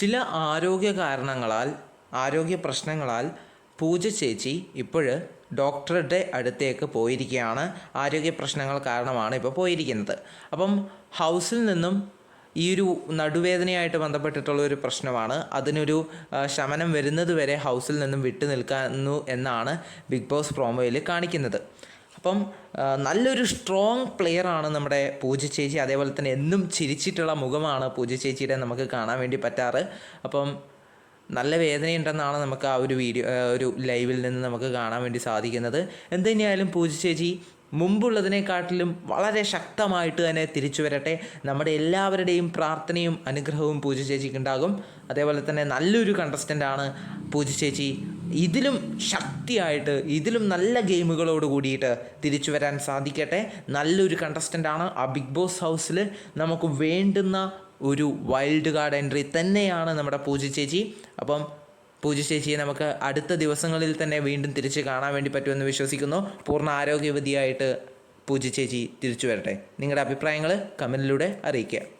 ചില ആരോഗ്യ കാരണങ്ങളാൽ ആരോഗ്യ പ്രശ്നങ്ങളാൽ പൂജ ചേച്ചി ഇപ്പോൾ ഡോക്ടറുടെ അടുത്തേക്ക് പോയിരിക്കുകയാണ് ആരോഗ്യ പ്രശ്നങ്ങൾ കാരണമാണ് ഇപ്പോൾ പോയിരിക്കുന്നത്. അപ്പം ഹൗസിൽ നിന്നും ഈ ഒരു നടുവേദനയായിട്ട് ബന്ധപ്പെട്ടിട്ടുള്ള ഒരു പ്രശ്നമാണ്. അതിനൊരു ശമനം വരുന്നത് വരെ ഹൗസിൽ നിന്നും വിട്ടു നിൽക്കുന്നു എന്നാണ് ബിഗ് ബോസ് പ്രോമോയിൽ കാണിക്കുന്നത്. അപ്പം നല്ലൊരു സ്ട്രോങ് പ്ലെയർ ആണ് നമ്മുടെ പൂജ ചേച്ചി. അതേപോലെ തന്നെ എന്നും ചിരിച്ചിട്ടുള്ള മുഖമാണ് പൂജ ചേച്ചിയുടെ നമുക്ക് കാണാൻ വേണ്ടി പറ്റാറ്. അപ്പം നല്ല വേദനയുണ്ടെന്നാണ് നമുക്ക് ആ ഒരു വീഡിയോ ഒരു ലൈവിൽ നിന്ന് നമുക്ക് കാണാൻ വേണ്ടി സാധിക്കുന്നത്. എന്തുതന്നെയായാലും പൂജ ചേച്ചി മുമ്പുള്ളതിനെക്കാട്ടിലും വളരെ ശക്തമായിട്ട് തന്നെ തിരിച്ചു വരട്ടെ. നമ്മുടെ എല്ലാവരുടെയും പ്രാർത്ഥനയും അനുഗ്രഹവും പൂജ ചേച്ചിക്ക് ഉണ്ടാകും അതേപോലെ തന്നെ നല്ലൊരു കണ്ടസ്റ്റന്റാണ് പൂജ ചേച്ചി. ഇതിലും ശക്തിയായിട്ട് ഇതിലും നല്ല ഗെയിമുകളോട് കൂടിയിട്ട് തിരിച്ചു വരാൻ സാധിക്കട്ടെ. നല്ലൊരു കണ്ടസ്റ്റന്റാണ് ആ ബിഗ് ബോസ് ഹൗസിൽ നമുക്ക് വേണ്ടുന്ന ഒരു വൈൽഡ് കാർഡ് എൻട്രി തന്നെയാണ് നമ്മുടെ പൂജ ചേച്ചി. അപ്പം പൂജ ചേച്ചിയെ നമുക്ക് അടുത്ത ദിവസങ്ങളിൽ തന്നെ വീണ്ടും തിരിച്ച് കാണാൻ വേണ്ടി പറ്റുമെന്ന് വിശ്വസിക്കുന്നു. പൂർണ ആരോഗ്യവതിയായിട്ട് പൂജ ചേച്ചി തിരിച്ചു വരട്ടെ. നിങ്ങളുടെ അഭിപ്രായങ്ങൾ കമന്റിലൂടെ അറിയിക്കുക.